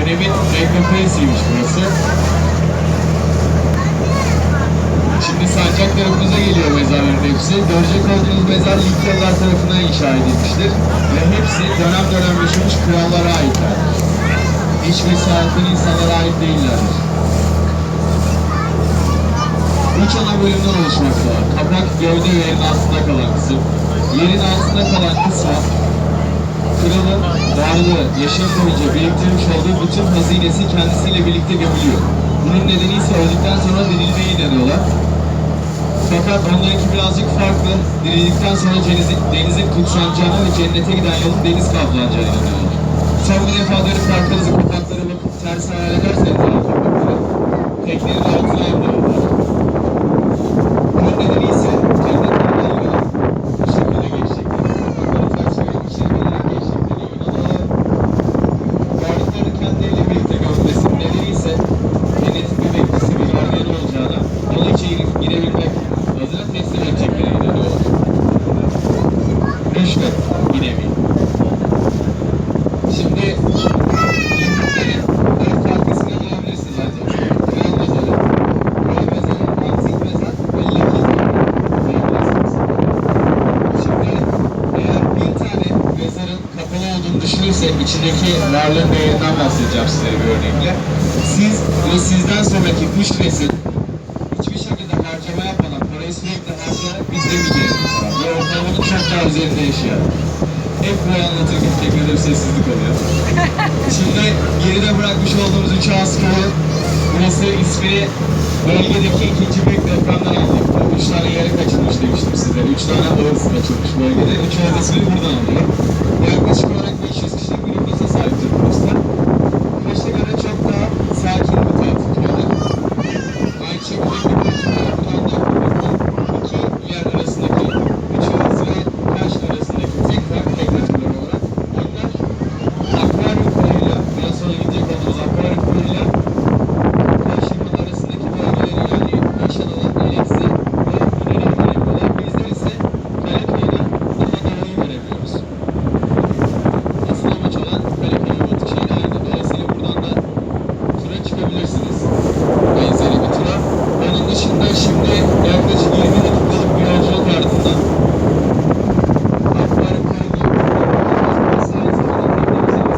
dönemin Ekropoles'iymiş burası. Şimdi sancak tarafımıza geliyor mezarların hepsi. Görecek olduğunuz mezar Likyalılar tarafından inşa edilmiştir. Ve hepsi dönem dönem yaşamış krallara aitlerdir. Hiçbir sağlıklı insanlara ait değillerdir. Üç ana bölümden oluşmaktadır. Kapak, gövde yerin altında kalan kısım. Yerin altında kalan kısma kralın varlığı, yaşam boyunca biriktirmiş olduğu bütün hazinesi kendisiyle birlikte gömülüyor. Bunun nedeni ise öldükten sonra dirilmeye inanıyorlar. Fakat onlarınki birazcık farklı. Dirildikten sonra denizin, denizin kutsanacağına ve cennete giden yolun deniz kaplanacağına inanıyorlar. Son bir defa dönüp arkanızı kapaklara bakıp ters hayal mezarın kapalı olduğunu düşünürsek içindeki varlığın değerinden bahsedeceğim size bir örnekle. Siz ve sizden sonraki üç nesil hiçbir şekilde harcama yapmadan parayı sürekli harcayarak bizlemeyeceğiz. Ve ortalamanın çok daha üzerinde yaşayan. Hep burayı anlatırken tekrar bir sessizlik oluyor. Şimdi geride bırakmış olduğumuz üç askeri burası ismini bölgedeki ikinci büyük depremden aldık. Üç tane yere kaçırmış demiştim size. Üç tane ağız kaçırmış bölgede. Üç ağız ismini buradan alıyor. Yaklaşık olarak